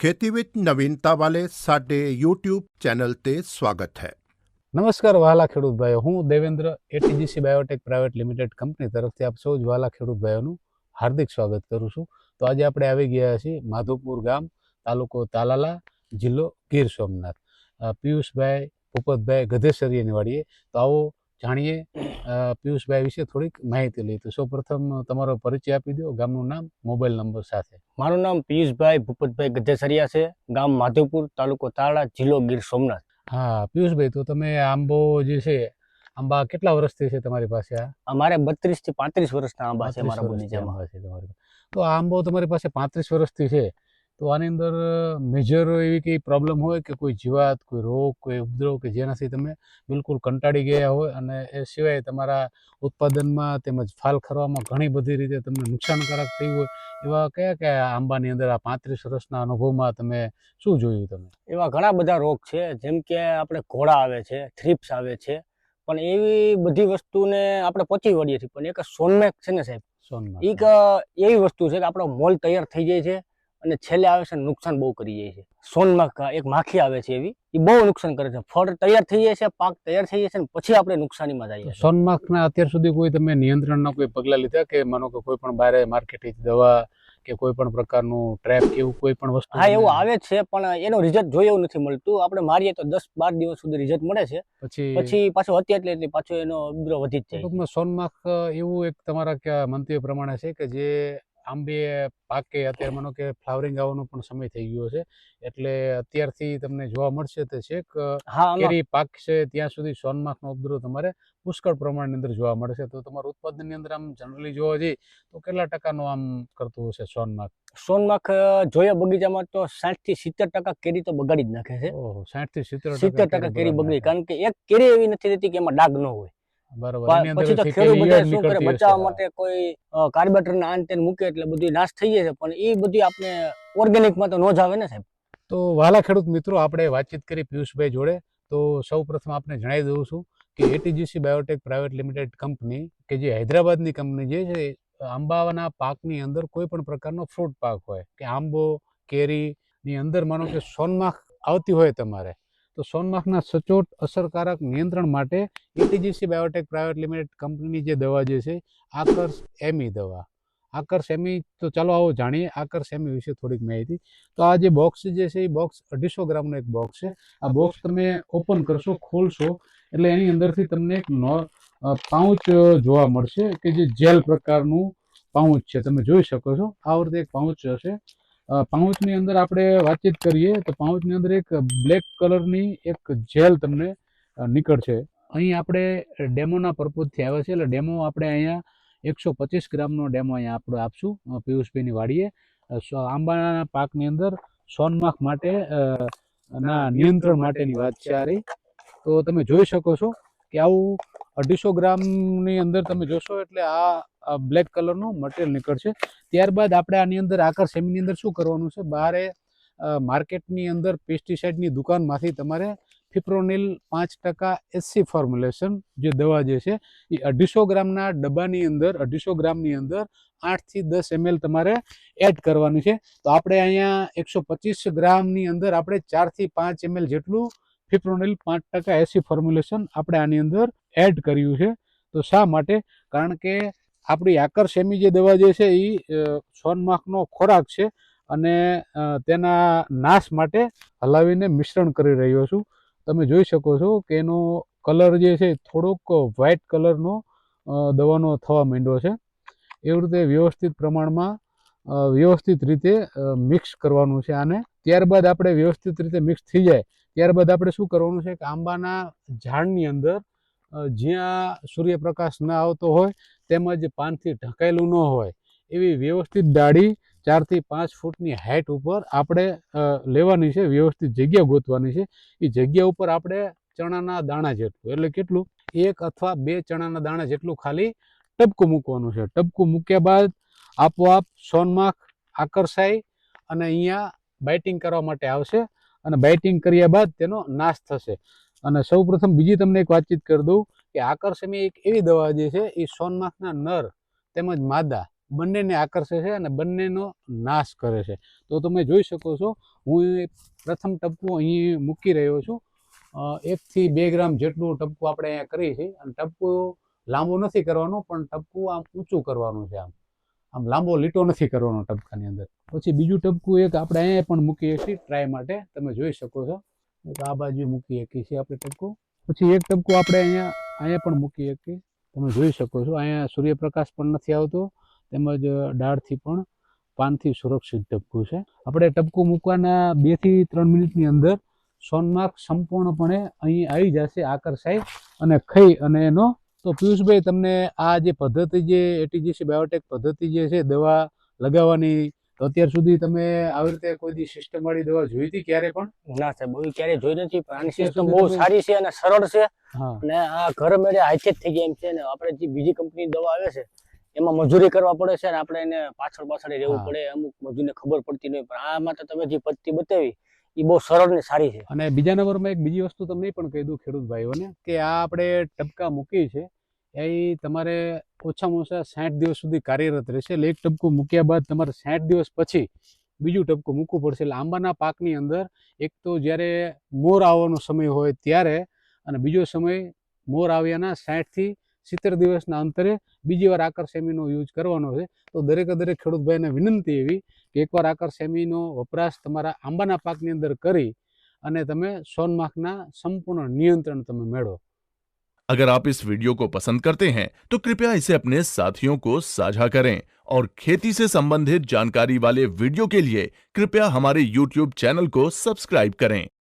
खेती विद नवीनता वाले साडे यूट्यूब चैनल ते स्वागत है નમસ્કાર વહાલા ખેડૂત ભાઈઓ હું Devendra ATGC biotech private limited company તરફથી આપ સૌ જ વહાલા ખેડૂત ભાઈઓનું હાર્દિક સ્વાગત કરું છું તો આજે આપણે આવી ગયા છીએ માધુપુર ગામ તાલુકો તાલાલા જિલ્લો ગીર સોમનાથ અ, પિયુષભાઈ ભૂપતભાઈ ગધેસરિયાની વાડીએ તો આવો જાણીએ. પિયુષભાઈ વિશે થોડીક માહિતી લઈએ. તો સૌપ્રથમ તમારો પરિચય આપી દો. ગામનું નામ મોબાઈલ નંબર સાથે. મારું નામ પિયુષભાઈ ભૂપતભાઈ ગધેસરિયા છે. ગામ માધવપુર તાલુકો તાળા જિલ્લો ગીર સોમનાથ. હા પિયુષભાઈ તો તમે આંબો જે છે આંબા કેટલા વર્ષથી છે તમારી પાસે આ? અમારે બત્રીસથી પાંત્રીસ વર્ષના આંબા છે 35 મારા બગીચામાં છે તમારી તો આંબો તમારી પાસે પાંત્રીસ વર્ષથી છે. તો આની અંદર મેજર એવી કંઈ પ્રોબ્લેમ હોય કે કોઈ જીવાત કોઈ રોગ કોઈ ઉપદ્રવ કે જેનાથી તમે બિલકુલ કંટાળી ગયા હોય અને એ સિવાય તમારા ઉત્પાદનમાં તેમજ ફાલ ખરવામાં ઘણી બધી રીતે તમને નુકસાનકારક થયું હોય એવા કયા કયા આંબાની અંદર આ પાંત્રીસ વર્ષના અનુભવમાં તમે શું જોયું તમે? એવા ઘણા બધા રોગ છે જેમ કે આપણે ઘોડા આવે છે થ્રિપ્સ આવે છે પણ એવી બધી વસ્તુને આપણે પહોંચી વળીએ છીએ. પણ એક સોનમેક છે ને સાહેબ? સોનમેક એક એવી વસ્તુ છે કે આપણો મોલ તૈયાર થઈ જાય છે અને છેલ્લે આવે છે નુકસાન બહુ કરી જાય છે. સોનમાં એક માખી આવે છે એવી. એ બહુ નુકસાન કરે છે. ફળ તૈયાર થઈ જાય છે પાક તૈયાર થઈ જાય છે ને પછી આપણે નુકસાનીમાં જઈએ સોનમાખના અત્યાર સુધી કોઈ તમે નિયંત્રણના કોઈ પગલાં લીધા કે માનો કે કોઈ પણ બારે માર્કેટથી દવા કે કોઈ પણ પ્રકારનું ટ્રેપ કે એવું કોઈ પણ વસ્તુ હા એવું આવે છે પણ એનો રિઝલ્ટ જોઈએ એવું નથી મળતું. આપણે મારીએ તો દસ બાર દિવસ સુધી રિઝલ્ટ મળે છે. પછી પછી પાછું હતી એટલે એટલે પાછો એનો ઉપદ્રવ વધી જ જાય ટૂંકમાં સોનમાર્ક એવું એક તમારા કયા મંતવ્ય પ્રમાણે છે કે જે આંબે પાકે અત્યારે માનો કે ફ્લાવરિંગ આવવાનો પણ સમય થઈ ગયો છે. એટલે અત્યારથી તમને જોવા મળશે તે છેક આમાં કેરી પાકશે ત્યાં સુધી સોનમાખનો ઉપદ્રવ તમારે પુષ્કળ પ્રમાણની અંદર જોવા મળશે. તો તમારું ઉત્પાદનની અંદર આમ જનરલી જોવા જઈએ તો કેટલા ટકાનો આમ કરતું હશે સોનમાખ? સોનમાખ જોયા બગીચામાં તો સાઠથી સિત્તેર ટકા કેરી તો બગાડી જ નાખે છે. સાઠથી સિત્તેર સિત્તેર ટકા કેરી બગડી કારણ કે એક કેરી એવી નથી રહેતી કે એમાં ડાઘ ન હોય. બરાબર પછી તો ખેડૂત બધા શું કરે? બચાવવા માટે કોઈ કાર્બેટર ના આન તેન મૂકે એટલે બધી નાશ થઈ જાય છે પણ એ બધી આપણે ઓર્ગેનિકમાં તો ન જ આવે ને સાહેબ? તો વાલા ખેડૂત મિત્રો આપણે વાતચીત કરી પિયુષભાઈ જોડે. તો સૌ પ્રથમ આપણે જણાવી દઉં છું કે ATGC biotech private limited company કે જે હૈદરાબાદની કંપની જે છે આંબાના પાકની અંદર કોઈ પણ પ્રકારનો ફ્રૂટ પાક હોય કે આંબો કેરીની અંદર માનો કે સોનમાખ આવતી હોય તમારે તો સોનમાખના સચોટ અસરકારક નિયંત્રણ માટે એટીજીસી બાયોટેક પ્રાઇવેટ લિમિટેડ કંપનીની જે દવા જે છે આકર્ષ એમી દવા. આકર્ષ એમી તો ચાલો આવો જાણીએ આકર્ષ એમી વિશે થોડીક માહિતી. તો આ જે બોક્સ જે છે એ બોક્સ અઢીસો ગ્રામનો એક બોક્સ છે. આ બોક્સ તમે ઓપન કરશો ખોલશો એટલે એની અંદરથી તમને એક નો પાઉચ જોવા મળશે કે જે જેલ પ્રકારનું પાઉચ છે. તમે જોઈ શકો છો આ વખતે એક પાઉચ હશે. પાઉચની અંદર આપણે વાતચીત કરીએ તો પાઉચની અંદર એક બ્લેક કલરની એક જેલ તમને નીકળશે. અહીં આપણે ડેમોના પર્પઝથી આવ્યા છે એટલે ડેમો આપણે અહીંયા એકસો પચીસ ગ્રામનો ડેમો અહીંયા આપણે આપશું પિયુષભાઈની વાડીએ. આંબાના પાકની અંદર સોનમાખ માટે ના નિયંત્રણ માટેની વાત છે આ રહી. તો તમે જોઈ શકો છો કે આવું અઢીસો ગ્રામની અંદર તમે જોશો એટલે આ બ્લેક કલરનું મટીરિયલ નીકળશે. ત્યારબાદ આપણે આની અંદર આકાર સેમીની અંદર શું કરવાનું છે? બહારે માર્કેટની અંદર પેસ્ટિસાઇડની દુકાનમાંથી તમારે ફિપ્રોનિલ પાંચ ટકા એસસી ફોર્મ્યુલેશન જે દવા જે છે, એ અઢીસો ગ્રામના ડબ્બાની અંદર, અઢીસો ગ્રામની અંદર આઠથી દસ એમએલ તમારે એડ કરવાની છે. તો આપણે અહીંયા એકસો પચીસ ગ્રામની અંદર આપણે ચારથી પાંચ એમએલ જેટલું ફિપ્રોનિલ પાંચ ટકા એસી ફોર્મ્યુલેશન આપણે આની અંદર એડ કર્યું છે. તો શા માટે? કારણ કે આપણી આકર સેમી જે દવા જે છે એ સોનમાખનો ખોરાક છે અને તેના નાશ માટે હલાવીને મિશ્રણ કરી રહ્યો છું. તમે જોઈ શકો છો કે એનો કલર જે છે થોડોક વ્હાઇટ કલરનો દવાનો થવા માંડ્યો છે. એવી રીતે વ્યવસ્થિત પ્રમાણમાં વ્યવસ્થિત રીતે મિક્સ કરવાનું છે આને. ત્યારબાદ આપણે વ્યવસ્થિત રીતે મિક્સ થઈ જાય, ત્યારબાદ આપણે શું કરવાનું છે કે આંબાના ઝાડની અંદર જ્યાં સૂર્યપ્રકાશ ન આવતો હોય, તેમજ પાનથી ઢંકાયેલું ન હોય, એવી વ્યવસ્થિત ડાળી ચારથી પાંચ ફૂટની હાઇટ ઉપર આપણે લેવાની છે, વ્યવસ્થિત જગ્યા ગોતવાની છે. એ જગ્યા ઉપર આપણે ચણાના દાણા જેટલું, એટલે કેટલું? એક અથવા બે ચણાના દાણા જેટલું ખાલી ટપકું મૂકવાનું છે. ટપકું મૂક્યા બાદ આપોઆપ સોનમાખ આકર્ષાય અને અહીંયા બાઇટિંગ કરવા માટે આવશે અને બાઇટિંગ કર્યા બાદ તેનો નાશ થશે. અને સૌપ્રથમ બીજી તમને એક વાતચીત કરી દઉં કે આકર્ષમી એક એવી દવા જે છે એ સોનમાખના નર તેમજ માદા બંનેને આકર્ષે છે અને બંનેનો નાશ કરે છે. તો તમે જોઈ શકો છો, હું પ્રથમ ટપકું અહીં મૂકી રહ્યો છું. એકથી બે ગ્રામ જેટલું ટપકું આપણે અહીંયા કરીએ છીએ. અને ટપકું લાંબો નથી કરવાનો, પણ ટપકું આમ ઊંચું કરવાનું છે આમ. આમ લાંબો લીટો નથી કરવાનો ટપકાની અંદર. પછી બીજું ટપકું એક આપણે અહીંયા પણ મૂકીએ છીએ ટ્રાય માટે. તમે જોઈ શકો છો. આ બાજુ મૂકી શકીએ છીએ આપણે ટપકું પછી એક ટપકું આપણે અહીંયા અહીંયા પણ મૂકી શકીએ તમે જોઈ શકો છો, અહીંયા સૂર્યપ્રકાશ પણ નથી આવતો. તેમજ ડાળથી પણ, પાનથી સુરક્ષિત ટપકું છે. આપણે ટપકું મૂકવાના બેથી ત્રણ મિનિટની અંદર સોનમાર્ક સંપૂર્ણપણે અહીં આવી જશે આકર્ષાય અને ખાઈ અને એનો તો પિયુષભાઈ તમને આ જે પદ્ધતિ જે એટીજીસી બાયોટેક પદ્ધતિ જે છે દવા લગાવવાની તો અત્યાર સુધી તમે આવી રીતે કોઈ સિસ્ટમ વાળી દવા જોઈ હતી ક્યારે પણ? ના સાહેબ બહુ ક્યારેય જોઈ નથી પણ આની સિસ્ટમ બહુ સારી છે અને સરળ છે. અને આ ઘર મેળે હાથે જ થઈ ગયા એમ છે ને આપણે જે બીજી કંપની દવા આવે છે એમાં મજૂરી કરવા પડે છે અને આપણે એને પાછળ પાછળ રહેવું પડે અમુક મજૂરને ખબર પડતી નહીં પણ આમાં તો તમે જે પદ્ધતિ બતાવી એ બહુ સરળ ને સારી છે. અને બીજા નંબરમાં એક બીજી વસ્તુ તમને પણ કહી દઉં ખેડૂત ભાઈઓને કે આ આપણે ટપકા મૂકી છે, એ તમારે ઓછામાં ઓછા સાઠ દિવસ સુધી કાર્યરત રહેશે. એટલે એક ટપકું મૂક્યા બાદ તમારે સાઠ દિવસ પછી બીજું ટપકું મૂકવું પડશે. એટલે આંબાના પાકની અંદર એક તો જ્યારે મોર આવવાનો સમય હોય ત્યારે અને બીજો સમય મોર આવ્યાના સાઠથી સિત્તેર દિવસના અંતરે બીજી વાર આકર સેમીનો યુઝ કરવાનો છે તો દરેકે દરેક ખેડૂત ભાઈને વિનંતી એવી કે એકવાર આકર સેમીનો વપરાશ તમારા આંબાના પાકની અંદર કરી અને તમે સોનમાખના સંપૂર્ણ નિયંત્રણ તમે મેળવો अगर आप इस वीडियो को पसंद करते हैं तो कृपया इसे अपने साथियों को साझा करें और खेती से संबंधित जानकारी वाले वीडियो के लिए कृपया हमारे YouTube चैनल को सब्सक्राइब करें